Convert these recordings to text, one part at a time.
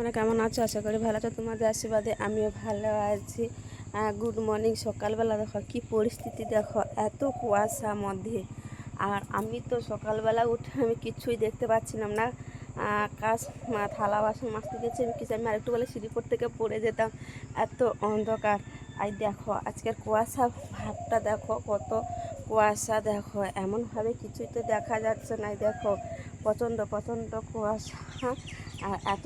তোমরা কেমন আছো? আশা করি ভালো আছো। তোমাদের আশীর্বাদে আমিও ভালো আছি। গুড মর্নিং সকালবেলা দেখো কি পরিস্থিতি দেখো, এত কুয়াশা মধ্যে। আর আমি তো সকালবেলা উঠে আমি কিছুই দেখতে পাচ্ছিলাম না। মা- থালা, বাসন মাজতে গেছি, আমি কিছু আমি আরেকটু বলে সিঁড়িপর থেকে পড়ে যেতাম। এত অন্ধকার। আর দেখো, আজকের কুয়াশা ভাবটা দেখো, কত কুয়াশা দেখো। এমনভাবে কিছুই তো দেখা যাচ্ছে না দেখো। প্রচণ্ড প্রচণ্ড কুয়াশা। আর এত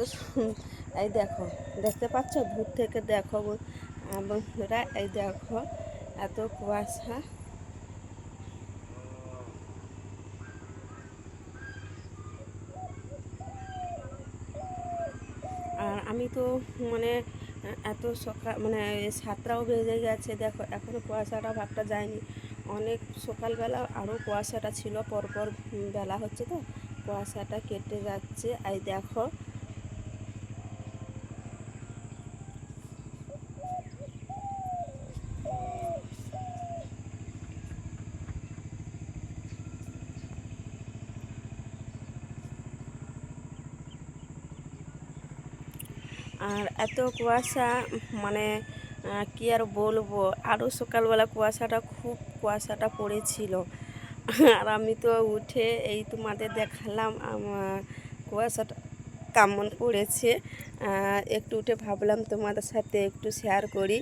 এই দেখো, দেখতে পাচ্ছ? দূর থেকে দেখো বন্ধুরা, এই দেখো, এত কুয়াশা। আর আমি তো মানে এত সকাল মানে সাতটাও বেজে গেছে। দেখো এখনও কুয়াশাটা ভাবটা যায়নি। অনেক সকালবেলা আরও কুয়াশাটা ছিল, পরপর বেলা হচ্ছে তো। কুয়াশাটা কেটে যাচ্ছে। এই দেখো, আর এত কুয়াশা মানে কি আর বলব? আরও সকালবেলা কুয়াশাটা, খুব কুয়াশাটা পড়েছিল। আর আমি তো উঠে এই তোমাদের দেখালাম আমার কুয়াশাটা কেমন পড়েছে। একটু উঠে ভাবলাম তোমাদের সাথে একটু শেয়ার করি।